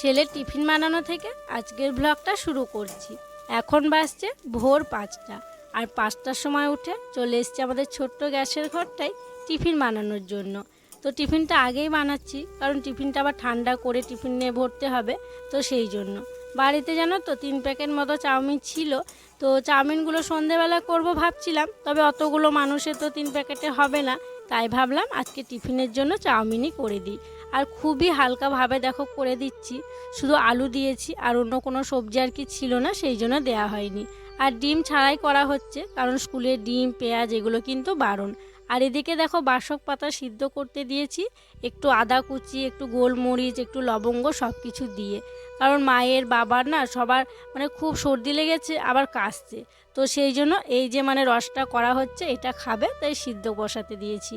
ছেলের টিফিন বানানো থেকে আজকের ব্লগটা শুরু করছি। এখন বাজছে ভোর পাঁচটা আর পাঁচটার সময় উঠে চলে এসছি আমাদের ছোট্ট গ্যাসের ঘরটায় টিফিন বানানোর জন্য। তো টিফিনটা আগেই বানাচ্ছি, কারণ টিফিনটা আবার ঠান্ডা করে টিফিন নিয়ে ভরতে হবে, তো সেই জন্য। বাড়িতে জানো তো তিন প্যাকেট মতো চাউমিন ছিল, তো চাউমিনগুলো সন্ধেবেলা করব ভাবছিলাম, তবে অতগুলো মানুষের তো তিন প্যাকেটে হবে না, তাই ভাবলাম আজকে টিফিনের জন্য চাউমিনই করে দিই। আর খুবই হালকাভাবে দেখো করে দিচ্ছি। শুধু আলু দিয়েছি আর অন্য কোনো সবজি আর কি ছিল না, সেই জন্য দেওয়া হয়নি। আর ডিম ছাড়াই করা হচ্ছে, কারণ স্কুলে ডিম, পেঁয়াজ এগুলো কিন্তু বারণ। আর এদিকে দেখো বাসক পাতা সিদ্ধ করতে দিয়েছি, একটু আদা কুচি, একটু গোলমরিচ, একটু লবঙ্গ সব কিছু দিয়ে। কারণ মায়ের, বাবার না সবার মানে খুব সর্দি লেগেছে, আবার কাশছে। তো সেই জন্য এই যে মানে রসটা করা হচ্ছে, এটা খাবে, তাই সিদ্ধ বসাতে দিয়েছি।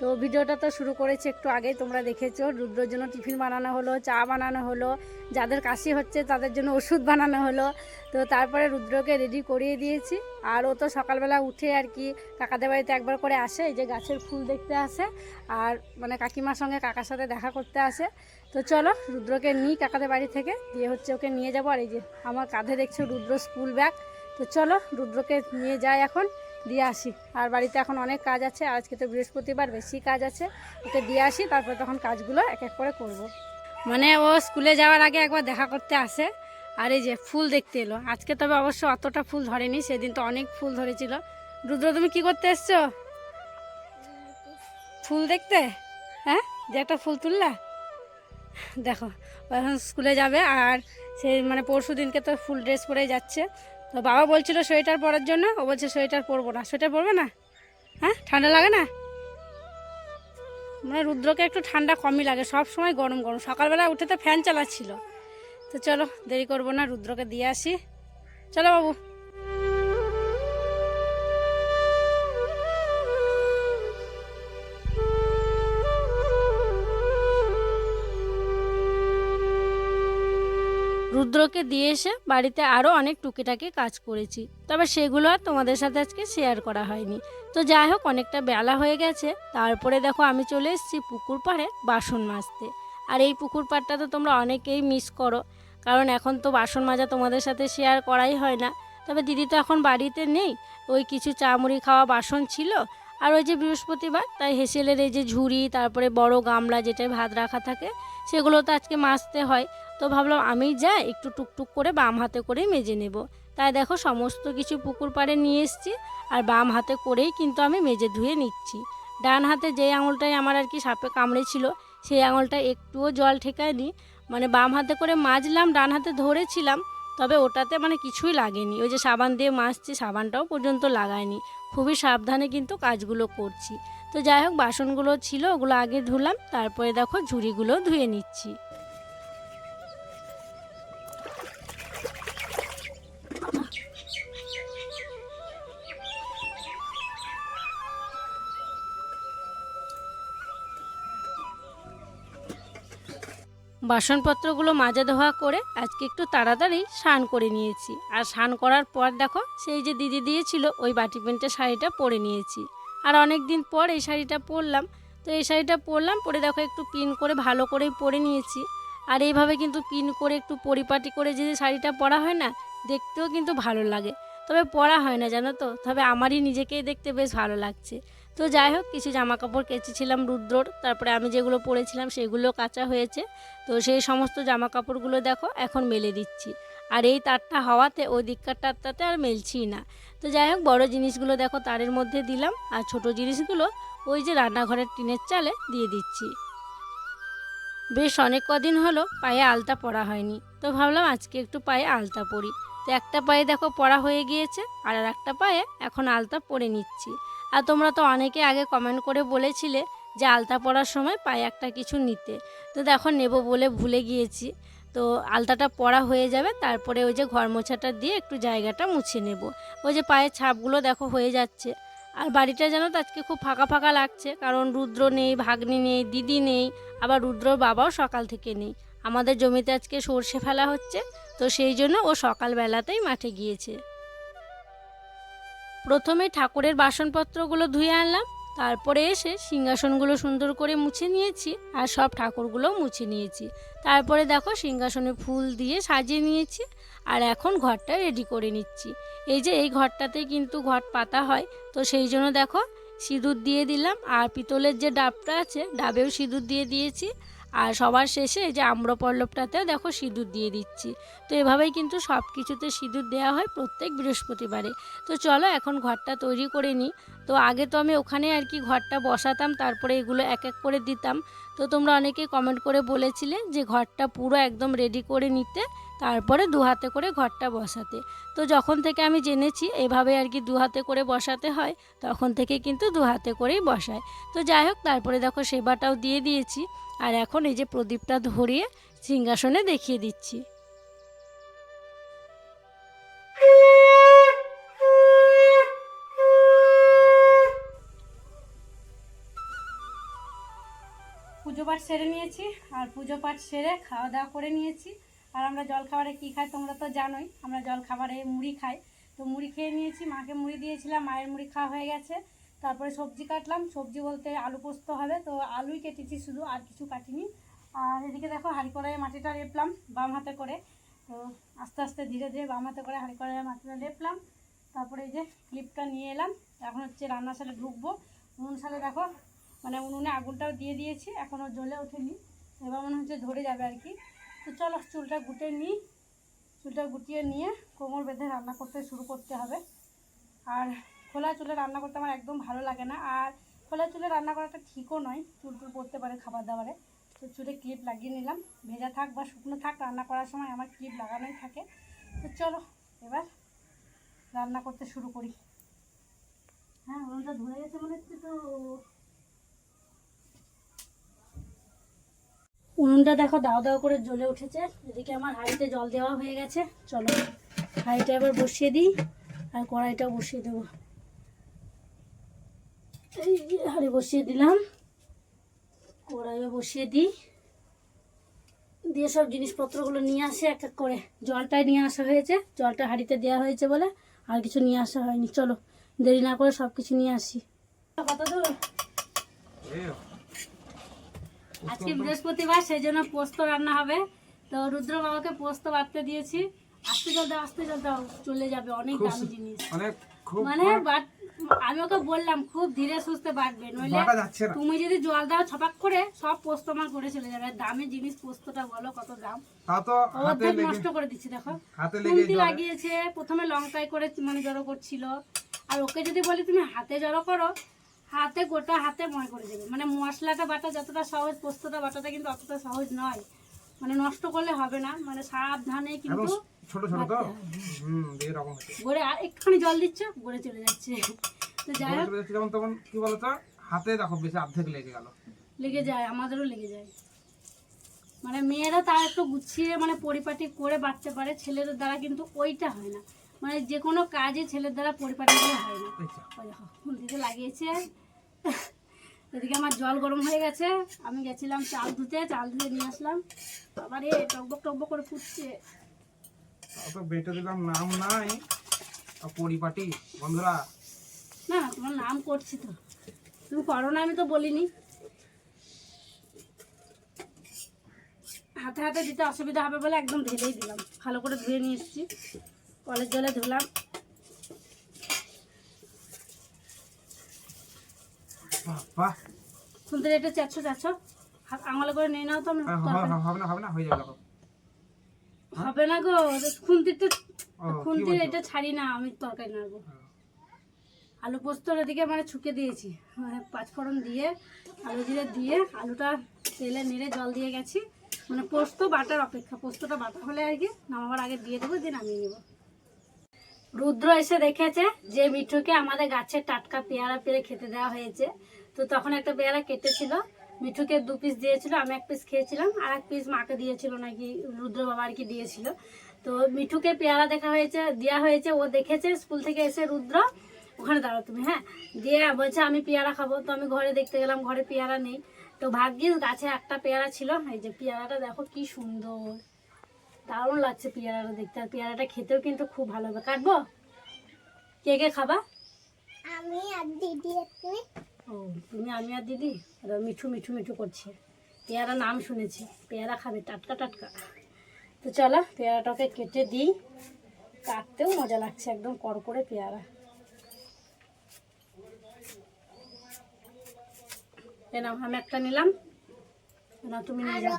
তো ভিডিওটা তো শুরু করেছি একটু আগে তোমরা দেখেছ। রুদ্রর জন্য টিফিন বানানো হলো, চা বানানো হলো, যাদের কাশি হচ্ছে তাদের জন্য ওষুধ বানানো হলো। তো তারপরে রুদ্রকে রেডি করিয়ে দিয়েছি। আর ও তো সকালবেলা উঠে আর কি কাকাদের বাড়িতে একবার করে আসে, এই যে গাছের ফুল দেখতে আসে। আর মানে কাকিমার সঙ্গে কাকার সাথে দেখা করতে আসে। তো চলো, রুদ্রকে নিই কাকাদের বাড়ি থেকে, দিয়ে হচ্ছে ওকে নিয়ে যাব। আর এই যে আমার কাঁধে দেখছ রুদ্র স্কুল ব্যাগ তো চলো, রুদ্রকে নিয়ে যায় এখন। দিয়ে আসি। আর বাড়িতে এখন অনেক কাজ আছে। আজকে তো বৃহস্পতিবার, বেশি কাজ আছে। ওকে দিয়ে আসি, তারপর তখন কাজগুলো এক এক করে করব। মানে ও স্কুলে যাওয়ার আগে একবার দেখা করতে আসে। আর এই যে ফুল দেখতে এলো। আজকে তবে অবশ্য অতটা ফুল ধরেনি, সেদিন তো অনেক ফুল ধরেছিল। রুদ্র, তুমি কি করতে এসছো? ফুল দেখতে? হ্যাঁ? যে একটা ফুল তুললা? দেখো এখন স্কুলে যাবে। আর সেই মানে পরশু দিনকে তো ফুল ড্রেস পরে যাচ্ছে। তো বাবা বলছিল সোয়েটার পরার জন্য, ও বলছে সোয়েটার পরবো না। সোয়েটার পরবে না? হ্যাঁ? ঠান্ডা লাগে না? মানে রুদ্রকে একটু ঠান্ডা কমই লাগে, সব সময় গরম গরম। সকালবেলা উঠে তো ফ্যান চালাচ্ছিল। তো চলো, দেরি করব না, রুদ্রকে দিয়ে আসি। চলো বাবু। রুদ্রকে দিয়ে এসে বাড়িতে আরও অনেক টুকিটাকি কাজ করেছি। তবে সেগুলো আর তোমাদের সাথে আজকে শেয়ার করা হয়নি। তো যাই হোক, অনেকটা বেলা হয়ে গেছে। তারপরে দেখো আমি চলে এসেছি পুকুর পাড়ে বাসন মাজতে। আর এই পুকুর পাড়টা তো তোমরা অনেকেই মিস করো। কারণ এখন তো বাসন মাজা তোমাদের সাথে শেয়ার করাই হয় না। তবে দিদি তো এখন বাড়িতে নেই। ওই কিছু চা মুড়ি খাওয়া বাসন ছিল। আর ওই যে বৃহস্পতিবার, তাই হেসেলের এই যে ঝুড়ি, তারপরে বড় গামলা যেটায় ভাত রাখা থাকে, সেগুলো তো আজকে মাজতে হয়। তো ভাবলাম আমি যাই, একটু টুকটুক করে বাম হাতে করেই মেজে নেব। তাই দেখো সমস্ত কিছু পুকুর পাড়ে নিয়ে এসেছি, আর বাম হাতে করেই কিন্তু আমি মেজে ধুয়ে নিচ্ছি। ডান হাতে যেই আঙুলটায় আমার আর কি সাপে কামড়েছিল সেই আঙুলটা একটুও জল ঠেকায়নি। মানে বাম হাতে করে মাজলাম, ডান হাতে ধরেছিলাম তবে ওটাতে মানে কিছুই লাগেনি। ওই যে সাবান দিয়ে মাছছি সাবানটাও পর্যন্ত লাগায়নি খুবই সাবধানে কিন্তু কাজগুলো করছি। তো যাই হোক, বাসনগুলো ছিল, ওগুলো আগে ধুলাম, তারপরে দেখো ঝুড়িগুলো ধুয়ে নিচ্ছি। বাসনপত্রগুলো মাজা ধোয়া করে আজকে একটু তাড়াতাড়ি স্নান করে নিয়েছি। আর স্নান করার পর দেখো, সেই যে দিদি দিয়েছিল, ওই বাটি প্যান্টের শাড়িটা পরে নিয়েছি। আর অনেক দিন পর এই শাড়িটা পরলাম। তো এই শাড়িটা পরলাম, পরে দেখো একটু পিন করে ভালো করেই পরে নিয়েছি। আর এইভাবে কিন্তু পিন করে একটু পরিপাটি করে যদি শাড়িটা পরা হয় না, দেখতেও কিন্তু ভালো লাগে। তবে পরা হয় না, জানো তো? তবে আমারই নিজেকেই দেখতে বেশ ভালো লাগছে। তো যাই হোক, কিছু জামা কাপড় কেচেছিলাম রুদ্রর। তারপরে আমি যেগুলো পরেছিলাম সেগুলো কাঁচা হয়েছে। তো সেই সমস্ত জামা কাপড়গুলো দেখো, এখন মেলে দিচ্ছি। আর এই তারটা হওয়াতে, ওই দিককার তারটাতে আর মেলছি না। তো যাই হোক, বড়ো জিনিসগুলো দেখো, তারের মধ্যে দিলাম। আর ছোট জিনিসগুলো ওই যে রান্নাঘরের টিনের চালে দিয়ে দিচ্ছি। বেশ অনেক কদিন হলো, পায়ে আলতা পরা হয়নি। তো ভাবলাম আজকে একটু পায়ে আলতা পরি। তো একটা পায়ে দেখো পরা হয়ে গিয়েছে। আর আর একটা পায়ে এখন আলতা পরে নিচ্ছি। আর তোমরা তো অনেকে আগে কমেন্ট করে বলেছিলে যে আলতা পরার সময় পায়ে একটা কিছু নিতে। তো দেখো নেব বলে ভুলে গিয়েছি। তো আলতাটা পরা হয়ে যাবে, তারপরে ওই যে ঘর মোছাটা দিয়ে একটু জায়গাটা মুছে নেব। ওই যে পায়ের ছাপগুলো দেখো হয়ে যাচ্ছে। আর বাড়িটা যেন তো আজকে খুব ফাঁকা ফাঁকা লাগছে, কারণ রুদ্র নেই, ভাগ্নি নেই, দিদি নেই, আবার রুদ্রর বাবাও সকাল থেকে নেই। আমাদের জমিতে আজকে সর্ষে ফেলা হচ্ছে, তো সেই জন্য ও সকালবেলাতেই মাঠে গিয়েছে। প্রথমে ঠাকুরের বাসনপত্রগুলো ধুয়ে আনলাম, তারপরে এসে সিংহাসনগুলো সুন্দর করে মুছে নিয়েছি আর সব ঠাকুরগুলো মুছে নিয়েছি। তারপরে দেখো সিংহাসনে ফুল দিয়ে সাজিয়ে নিয়েছি আর এখন ঘরটা রেডি করে নিচ্ছি। এই যে এই ঘরটাতে কিন্তু ঘট পাতা হয়, তো সেই জন্য দেখো সিঁদুর দিয়ে দিলাম আর পিতলের যে ডাবটা আছে, ডাবেও সিঁদুর দিয়ে দিয়েছি। আর সবার শেষে যে আম্রপল্লবটাতে দেখো সিঁদুর দিয়ে দিচ্ছি। তো এভাবেই কিন্তু সব কিছুতে সিঁদুর দেওয়া হয় প্রত্যেক বৃহস্পতিবারে। তো চলো এখন ঘরটা তৈরি করে নিই। তো আগে তো আমি ওখানে আর কি ঘরটা বসাতাম, তারপরে এগুলো এক এক করে দিতাম। তো তোমরা অনেকে কমেন্ট করে বলেছিলে যে ঘরটা পুরো একদম রেডি করে নিতে, তারপরে দু হাতে করে ঘরটা বসাতে। তো যখন থেকে আমি জেনেছি এভাবে আর কি দু হাতে করে বসাতে হয়, তখন থেকে কিন্তু দু হাতে করেই বসায়। তো যাই হোক, তারপরে দেখো সেবাটাও দিয়ে দিয়েছি। আর এখন এই যে প্রদীপটা ধরিয়ে সিংহাসনে দেখিয়ে দিচ্ছি। পুজো পাঠ সেরে নিয়েছি, আর পুজো পাঠ সেরে খাওয়া দাওয়া করে নিয়েছি। আর আমরা জল খাবারে কী খাই তোমরা তো জানোই, আমরা জল খাবারে মুড়ি খাই। তো মুড়ি খেয়ে নিয়েছি, মাকে মুড়ি দিয়েছিলাম, মায়ের মুড়ি খাওয়া হয়ে গেছে। তারপরে সবজি কাটলাম, সবজি বলতে আলু পোস্ত হবে, তো আলুই কেটেছি শুধু, আর কিছু কাটিনি। আর এদিকে দেখো হাঁড়ি কড়াইয়ে মাটিটা লেপলাম বাম হাতে করে। তো আস্তে আস্তে ধীরে ধীরে বাম হাতে করে হাঁড়ি কড়াইয়ে মাটিটা লেপলাম। তারপরে এই যে ক্লিপটা নিয়ে এলাম। এখন হচ্ছে রান্নাশালে ঢুকবো। উনুন সালে দেখো মানে উনুনে আগুনটাও দিয়ে দিয়েছি এখনও জ্বলে ওঠেনি। এবার মনে হচ্ছে ধরে যাবে আর কি। তো চলো চুলটা গুটে নিই চুলটা গুটিয়ে নিয়ে কোমর বেঁধে রান্না করতে শুরু করতে হবে। আর খোলা চুলে রান্না করতে আমার একদম ভালো লাগে না। আর খোলা চুলে রান্না করাটা ঠিকও নয়, চুল টুল পড়তে পারে খাবার দাবারে তো চুলে ক্লিপ লাগিয়ে নিলাম। ভেজা থাক বা শুকনো থাক, রান্না করার সময় আমার ক্লিপ লাগানোই থাকে। তো চলো এবার রান্না করতে শুরু করি। হ্যাঁ উনুনটা ধরে গেছে মনে হচ্ছে তো। উনুনটা দেখো দাও দাও করে জ্বলে উঠেছে। এদিকে আমার হাঁড়িতে জল দেওয়া হয়ে গেছে। চলো হাঁড়িটা এবার বসিয়ে দিই আর কড়াইটাও বসিয়ে দেবো। এই হাঁড়ি বসিয়ে দিলাম। কড়াইও বসিয়ে দিই। দিয়ে সব জিনিসপত্রগুলো নিয়ে আসে এক এক করে। জলটাই নিয়ে আসা হয়েছে। জলটা হাঁড়িতে দেওয়া হয়েছে বলে আর কিছু নিয়ে আসা হয়নি। চলো দেরি না করে সব কিছু নিয়ে আসি। কত দূর? আজকে বৃহস্পতিবার সেই জন্য পোস্ত রান্না হবে। তো রুদ্র বাবাকে পোস্ত বাড়তে দিয়েছি। আস্তে জল দাও আস্তে জল দাও চলে যাবে অনেক দামি জিনিস। মানে আমি ওকে বললাম খুব ধীরে সুস্থে বাড়বে নইলে তুমি যদি জল দাও ছপাক করে সব পোস্ত আমার করে চলে যাবে। দামি জিনিস পোস্তটা বলো কত দাম? অর্ধেক নষ্ট করে দিচ্ছে দেখো। জলে- লাগিয়েছে প্রথমে লঙ্কায় করে মানে জড়ো করছিল। আর ওকে যদি বলি তুমি হাতে জড়ো করো হাতে গোটা হাতে ময় করে দেবে। মানে মশলাটা বাটা যতটা সহজ পোস্তটা বাটাটা কিন্তু অতটা সহজ নয়। মানে নষ্ট করলে হবে না। মানে সাবধানে কিন্তু ছোট ছোট তো? হুম এরকম গড়ে আর একটুখানি জল দিচ্ছ গড়ে চলে যাচ্ছে। তো যাই হোক। যেমন তখন কি বলতো? হাতে দেখো বেশি অর্ধেক লেগে গেল। লেগে যায় আমাদেরও লেগে যায়। মানে মেয়েরা তার একটু গুছিয়ে মানে পরিপাটি করে বাড়তে পারে ছেলেদের দ্বারা কিন্তু ওইটা হয় না। মানে যে কোনো কাজে ছেলের দ্বারা পরিপাটি করে হয় না। লাগিয়েছে। এদিকে আমার জল গরম হয়ে গেছে। আমি গেছিলাম চাল ধুতে চাল ধুয়ে নিয়ে আসলাম। আবার এ টকবক টকবক করে ফুটছে। তাও তো বেটে দিলাম নাম নাই। পরিপাটি বন্ধুরা। না না তোমার নাম করছি তো। তুমি করো না আমি তো বলিনি। হাতে হাতে দিতে অসুবিধা হবে বলে একদম ঢেলেই দিলাম। ভালো করে ধুয়ে নিয়ে এসেছি। কলের জলে ধুলাম। বাবা। খুলতে একটু চাচ্ছ চাচ্ছ? আঙুলে করে নিয়ে নাও তো আমি হবে না হবে না হয়ে যাবে হবে না গো খুন্তিতে খুন্তির এটা ছাড়ি না আমি তরকারি নাড়বো। আলু পোস্তর এদিকে মানে ছুকে দিয়েছি। মানে পাঁচফোড়ন দিয়ে আলু জিরে দিয়ে আলুটা তেলে নেড়ে জল দিয়ে গেছি। মানে পোস্ত বাটার অপেক্ষা পোস্তটা বাটা হলে আর কি নামাবার আগে দিয়ে দেবো দিয়ে নামিয়ে নেব। রুদ্র এসে দেখেছে যে মিঠুকে আমাদের গাছের টাটকা পেয়ারা পেরে খেতে দেওয়া হয়েছে। তো তখন একটা পেয়ারা কেটেছিল, মিঠুকে দু পিস দিয়েছিল, আমি এক পিস খেয়েছিলাম, আর এক পিস মাকে দিয়েছিল নাকি রুদ্র বাবা আর কি দিয়েছিল। তো মিঠুকে পেয়ারা দেখা হয়েছে দেওয়া হয়েছে, ও দেখেছে, স্কুল থেকে এসে রুদ্র, ওখানে দাঁড়াও তুমি হ্যাঁ? দিয়ে বলছে, আমি পেয়ারা খাব। তো আমি ঘরে দেখতে গেলাম, ঘরে পেয়ারা নেই। তো ভাগ্যিস গাছে একটা পেয়ারা ছিল, এই যে পেয়ারাটা দেখো কি সুন্দর। দারুণ লাগছে পেয়ারাটা দেখতে, আর পেয়ারাটা খেতেও কিন্তু খুব ভালো হবে। কাটবো? কে কে খাবা? আমি আর দিদি ও তুমি আমি আর দিদি? আর মিঠু মিঠু মিঠু করছে। পেয়ারা নাম শুনেছি। পেয়ারা খাবে টাটকা টাটকা। তো চলো পেয়ারাটাকে কেটে দিই। কাটতেও মজা লাগছে একদম করকরে পেয়ারা। এ নাও আমি একটা নিলাম। নাও তুমি নিয়ে যাও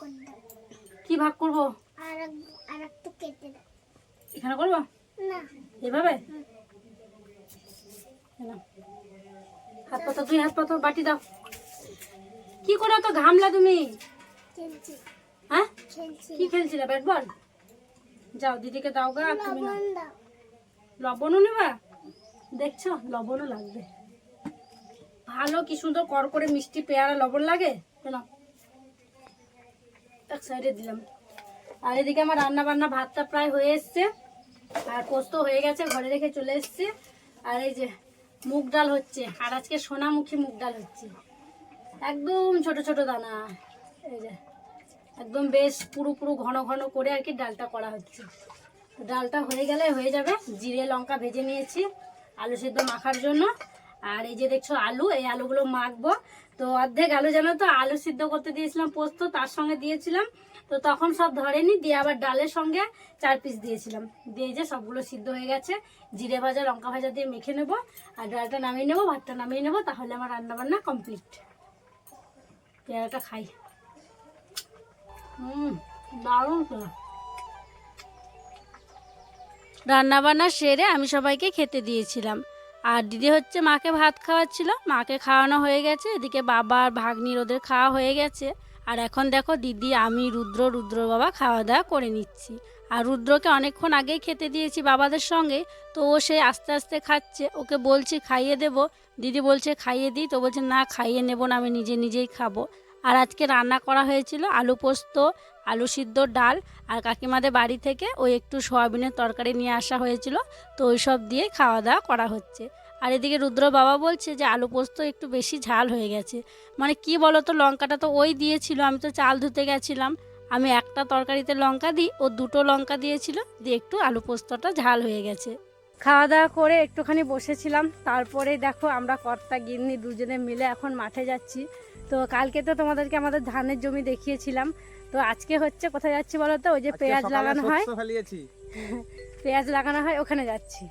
করে কি ভাগ করব? এখানে করব? না। এভাবে। হাত পাতো দুই হাত পাতো বাটি দাও। কি করে তো ঘামলা তুমি? হ্যাঁ? কি খেলছিলে ব্যাট বল? যাও দিদিকে দাও গা তুমি। লবণও নেবা? দেখছ লবণও লাগবে। ভালো কি সুন্দর কর করে মিষ্টি পেয়ারা লবণ লাগে? না এক সাইডে দিলাম। আর এদিকে আমার রান্না বান্না ভাতটা প্রায় হয়ে এসছে। আর পোস্ত হয়ে গেছে ঘরে রেখে চলে এসছে। আর এই যে মুগ ডাল হচ্ছে। আর আজকে সোনামুখী মুগ ডাল হচ্ছে। একদম ছোট ছোট দানা। এই যে, একদম বেশ পুরো পুরো, ঘন ঘন করে আর কি ডালটা করা হচ্ছে। ডালটা হয়ে গেলে হয়ে যাবে জিরে, লঙ্কা ভেজে নিয়েছি, আলু সেদ্ধ মাখার জন্য। আর এই যে দেখছ আলু, এই আলুগুলো মাখবো। তো অর্ধেক আলু, জানো তো, আলু সিদ্ধ করতে দিয়েছিলাম পোস্ত, তার সঙ্গে দিয়েছিলাম তো তখন সব ধরেনি, দিয়ে আবার ডালের সঙ্গে চার পিস দিয়েছিলাম। দিয়ে যে সবগুলো সিদ্ধ হয়ে গেছে, জিরে ভাজা, লঙ্কা ভাজা দিয়ে মেখে নেব, আর ডালটা নামিয়ে নেব, ভাতটা নামিয়ে নেব, তাহলে আমার রান্না বান্না কমপ্লিট পেয়ারাটা খাই। হুম দারুণ রান্নাবান্না সেরে আমি সবাইকে খেতে দিয়েছিলাম। আর দিদি হচ্ছে মাকে ভাত খাওয়াচ্ছিল, মাকে খাওয়ানো হয়ে গেছে, এদিকে বাবা আর ভাগ্নির ওদের খাওয়া হয়ে গেছে। আর এখন দেখো দিদি, আমি, রুদ্র রুদ্র বাবা খাওয়া দাওয়া করে নিচ্ছি। আর রুদ্রকে অনেকক্ষণ আগেই খেতে দিয়েছি বাবাদের সঙ্গে, তো ও সে আস্তে আস্তে খাচ্ছে। ওকে বলছি খাইয়ে দেব। দিদি বলছে, খাইয়ে দিই? তো বলছে, না, খাইয়ে নেব না, আমি নিজে নিজেই খাব। আর আজকে রান্না করা হয়েছিল আলু পোস্ত, আলু সিদ্ধ ডাল। আর কাকিমাদের বাড়ি থেকে ওই একটু সয়াবিনের তরকারি নিয়ে আসা হয়েছিল, তো ওই সব দিয়ে খাওয়া দাওয়া করা হচ্ছে। আর এদিকে রুদ্র বাবা বলছে যে আলু পোস্ত একটু বেশি ঝাল হয়ে গেছে। মানে কি বলো তো লঙ্কাটা তো ওই দিয়েছিল আমি তো চাল ধুতে গেছিলাম। আমি একটা তরকারিতে লঙ্কা দিই ও দুটো লঙ্কা দিয়েছিল দিয়ে একটু আলু পোস্তটা ঝাল হয়ে গেছে। খাওয়া দাওয়া করে একটুখানি বসেছিলাম তারপরে দেখো আমরা কর্তা গিন্নি দুজনে মিলে এখন মাঠে যাচ্ছি। তো কালকে তো তোমাদেরকে আমাদের ধানের জমি দেখিয়েছিলাম। তো আজকে হচ্ছে কোথায় যাচ্ছি বলো তো ওই যে পেঁয়াজ লাগানো হয়। পেঁয়াজ লাগানো হয় ওখানে যাচ্ছি।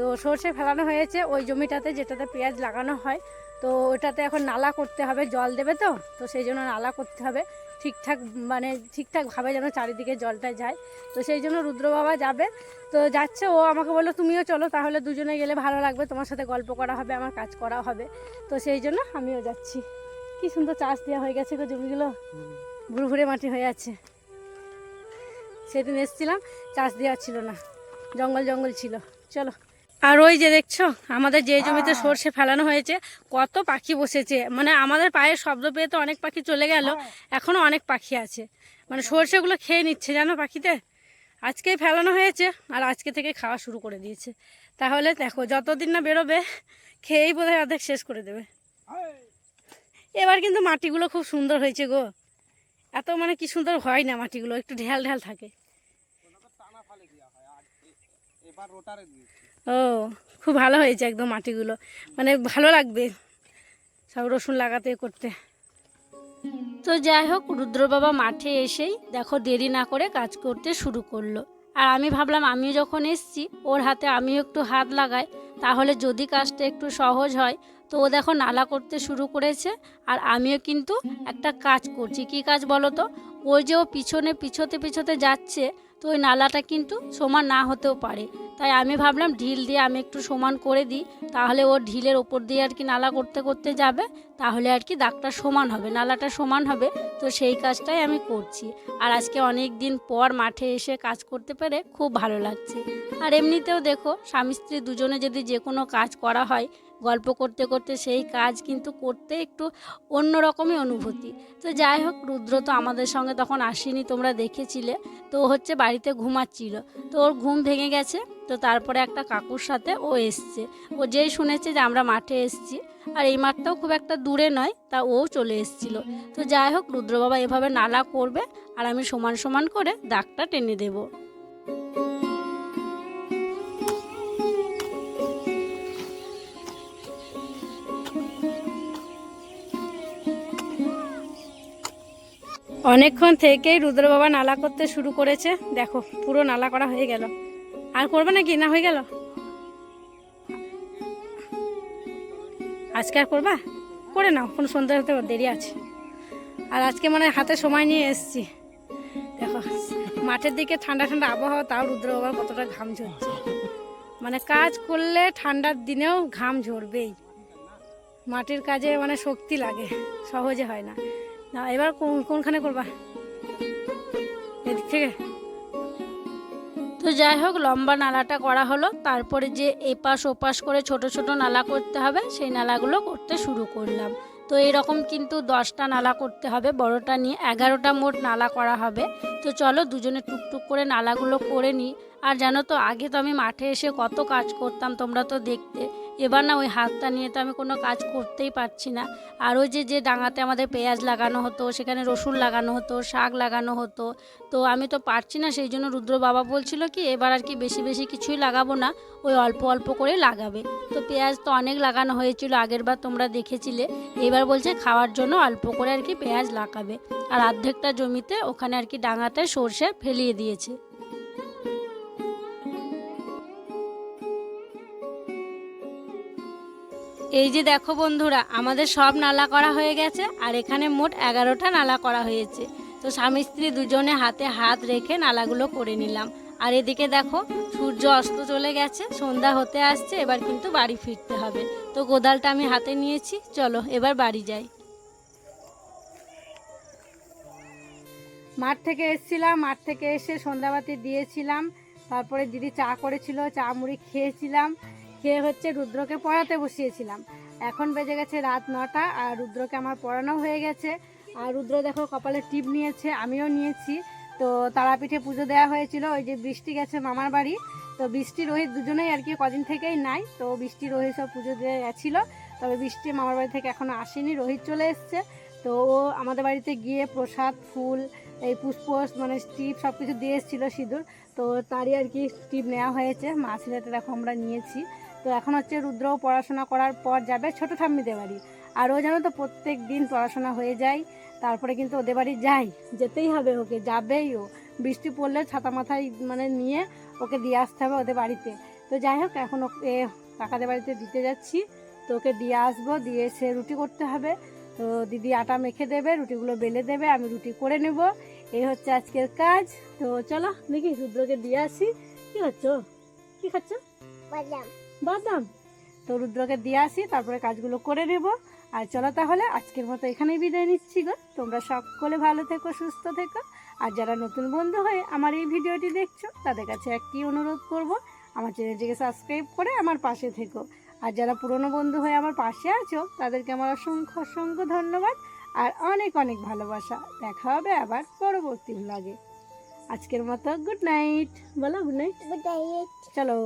তো সর্ষে ফেলানো হয়েছে, ওই জমিটাতে যেটাতে পেঁয়াজ লাগানো হয়, তো ওটাতে এখন নালা করতে হবে, জল দেবে তো তো সেই জন্য নালা করতে হবে। ঠিকঠাক মানে ঠিকঠাকভাবে যেন চারিদিকে জলটা যায়। তো সেই জন্য রুদ্র বাবা যাবে, তো যাচ্ছে, ও আমাকে বলল, তুমিও চলো, তাহলে দুজনে গেলে ভালো লাগবে, তোমার সাথে গল্প করা হবে, আমার কাজ করা হবে। তো সেই জন্য আমিও যাচ্ছি। কি সুন্দর চাষ দেওয়া হয়ে গেছে গো জমিগুলো, ভুরভুরে মাটি হয়ে আছে। সেদিন এসেছিলাম, চাষ দেওয়া ছিল না, জঙ্গল জঙ্গল ছিল। চলো। আর ওই যে দেখছ আমাদের যে জমিতে সর্ষে ফেলানো হয়েছে কত পাখি বসেছে। মানে আমাদের পায়ের শব্দ পেয়ে তো অনেক পাখি চলে গেল এখনও অনেক পাখি আছে। মানে সর্ষেগুলো খেয়ে নিচ্ছে জানো পাখিতে? আজকেই ফেলানো হয়েছে আর আজকে থেকে খাওয়া শুরু করে দিয়েছে। তাহলে দেখো যতদিন না বেরোবে খেয়েই বোধহয় অর্ধেক শেষ করে দেবে। এবার কিন্তু মাটিগুলো খুব সুন্দর হয়েছে গো। এত মানে কি সুন্দর হয় না মাটিগুলো একটু ঢেল ঢেল থাকে। এবার রোটারে দিয়েছি। ও, খুব ভালো হয়েছে একদম মাটিগুলো। মানে ভালো লাগবে সব রসুন লাগাতে, করতে। তো যাই হোক, রুদ্র বাবা মাঠে এসেই দেখো দেরি না করে কাজ করতে শুরু করল। আর আমি ভাবলাম আমি যখন এসছি, ওর হাতে আমিও একটু হাত লাগাই, তাহলে যদি কাজটা একটু সহজ হয়। তো ও দেখো নালা করতে শুরু করেছে, আর আমিও কিন্তু একটা কাজ করছি। কি কাজ বলো তো? ওই যে ও পিছনে পিছোতে পিছোতে যাচ্ছে তো ওই নালাটা কিন্তু সমান না হতেও পারে। তাই আমি ভাবলাম ঢিল দিয়ে আমি একটু সমান করে দিই, তাহলে ও ঢিলের ওপর দিয়ে আর কি নালা করতে করতে যাবে, তাহলে আর কি দাগটা সমান হবে, নালাটা সমান হবে, তো সেই কাজটাই আমি করছি। আর আজকে অনেক দিন পর মাঠে এসে কাজ করতে পেরে খুব ভালো লাগছে। আর এমনিতেও দেখো, স্বামী স্ত্রী দুজনে যদি যে কোনো কাজ করা হয় গল্প করতে করতে সেই কাজ কিন্তু করতে একটু অন্য রকমই অনুভূতি। তো যাই হোক, রুদ্র তো আমাদের সঙ্গে তখন আসেনি, তোমরা দেখেছিলে। তো হচ্ছে বাড়িতে ঘুমাচ্ছিল। তো ওর ঘুম ভেঙে গেছে, তো তারপরে একটা কাকুর সাথে ও এসছে। ও যেই শুনেছে যে আমরা মাঠে এসছি, আর এই মাঠটাও খুব একটা দূরে নয়, তা ও চলে এসছিল। তো যাই হোক, রুদ্র বাবা এভাবে নালা করবে, আর আমি সমান সমান করে দাগটা টেনে দেবো। অনেকক্ষণ থেকেই রুদ্র বাবা নালা করতে শুরু করেছে। দেখো, পুরো নালা করা হয়ে গেল। আর করবে নাকি? না হয়ে গেল? আজকে আর করবা? করে নাও, কোনো সন্ধ্যা হতে দেরি আছে। আর আজকে মানে হাতে সময় নিয়ে এসছি। দেখো, মাঠের দিকে ঠান্ডা ঠান্ডা আবহাওয়া, তাও রুদ্র বাবার কতটা ঘাম ঝরছে। মানে কাজ করলে ঠান্ডার দিনেও ঘাম ঝরবেই। মাটির কাজে মানে শক্তি লাগে, সহজে হয় না। না, এবার কোন- কোনখানে করবা? এদিক থেকে। তো যাই হোক, লম্বা নালাটা করা হলো। তারপরে যে এপাশ ওপাশ করে ছোট ছোট নালা করতে হবে, সেই নালাগুলো করতে শুরু করলাম। তো এরকম কিন্তু দশটা নালা করতে হবে, বড়টা নিয়ে এগারোটা মোট নালা করা হবে। তো চলো দুজনে টুকটুক করে নালাগুলো করে নিই। আর জানো তো, আগে তো আমি মাঠে এসে কত কাজ করতাম, তোমরা তো দেখতে। এবার না ওই হাতটা নিয়ে তো আমি কোনো কাজ করতেই পারছি না। আর ওই যে যে ডাঙাতে আমাদের পেঁয়াজ লাগানো হতো, সেখানে রসুন লাগানো হতো, শাক লাগানো হতো, তো আমি তো পারছি না, সেই জন্য রুদ্র বাবা বলছিল কি, এবার আর কি বেশি বেশি কিছুই লাগাবো না, ওই অল্প অল্প করে লাগাবে। তো পেঁয়াজ তো অনেক লাগানো হয়েছিল, আগের বার তোমরা দেখেছিলে। এবার বলছে খাওয়ার জন্য অল্প করে আর কি পেঁয়াজ লাগাবে। আর অর্ধেকটা জমিতে ওখানে আর কি ডাঙাতে সর্ষে ফেলিয়ে দিয়েছে। এই যে দেখো বন্ধুরা, আমাদের সব নালা করা হয়ে গেছে আর এখানে মোট এগারোটা নালা করা হয়েছে। তো স্বামী স্ত্রী দুজনে হাতে হাত রেখে নালাগুলো করে নিলাম। আর এদিকে দেখো, সূর্য অস্ত চলে গেছে, সন্ধ্যা হতে আসছে, এবার কিন্তু বাড়ি ফিরতে হবে। তো কোদালটা আমি হাতে নিয়েছি, চলো এবার বাড়ি যাই। মাঠ থেকে এসেছিলাম, মাঠ থেকে এসে সন্ধ্যাবাতি দিয়েছিলাম। তারপরে দিদি চা করেছিল, চা মুড়ি খেয়েছিলাম। খেয়ে হচ্ছে রুদ্রকে পড়াতে বসিয়েছিলাম। এখন বেজে গেছে রাত নটা আর রুদ্রকে আমার পড়ানো হয়ে গেছে। আর রুদ্র দেখো কপালে টিপ নিয়েছে, আমিও নিয়েছি। তো তারাপীঠে পুজো দেওয়া হয়েছিল, ওই যে বৃষ্টি গেছে মামার বাড়ি। তো বৃষ্টি রোহিত দুজনেই আর কি কদিন থেকেই নাই, তো বৃষ্টি রোহিত সব পুজো দিয়ে গেছিল। তবে বৃষ্টি মামার বাড়ি থেকে এখনও আসেনি, রোহিত চলে এসছে। তো ও আমাদের বাড়িতে গিয়ে প্রসাদ, ফুল, এই পুষ্প মানে টিপ সব কিছু দিয়ে এসেছিল সিঁদুর। তো তারই আর কি টিপ নেওয়া হয়েছে, মা ছেলেটা দেখো আমরা নিয়েছি। তো এখন হচ্ছে রুদ্রও পড়াশোনা করার পর যাবে ছোটো ঠাম্মিদের বাড়ি আর ও জানো তো প্রত্যেক দিন পড়াশোনা হয়ে যায়, তারপরে কিন্তু ওদের বাড়ি যাই যেতেই হবে ওকে, যাবেই ও। বৃষ্টি পড়লে ছাতা মাথায় মানে নিয়ে ওকে দিয়ে আসতে হবে ওদের বাড়িতে। তো যাই হোক, এখন ওকে কাকাদের বাড়িতে দিতে যাচ্ছি। তো ওকে দিয়ে আসব, দিয়ে এসে রুটি করতে হবে। তো দিদি আটা মেখে দেবে, রুটিগুলো বেলে দেবে, আমি রুটি করে নেব। এই হচ্ছে আজকের কাজ। তো চলো দেখি রুদ্রকে দিয়ে আসি। কি খাচ্ছ? কি খাচ্ছ? বাদাম। বাদাম। তো রুদ্রকে দিয়ে আসি তারপরে কাজগুলো করে নেব। আর চলো তাহলে আজকের মতো এখানেই বিদায় নিচ্ছি গো। তোমরা সকলে ভালো থেকো সুস্থ থেকো। আর যারা নতুন বন্ধু হয়ে আমার এই ভিডিওটি দেখছ তাদের কাছে একটি অনুরোধ করব আমার চ্যানেলটিকে সাবস্ক্রাইব করে আমার পাশে থেকো। আর যারা পুরনো বন্ধু হয়ে আমার পাশে আছো তাদেরকে আমার অসংখ্য অসংখ্য ধন্যবাদ আর অনেক অনেক ভালোবাসা। দেখা হবে আবার পরবর্তী লাগে আজকের মতো গুড নাইট বলো গুড নাইট গুড নাইট চলো।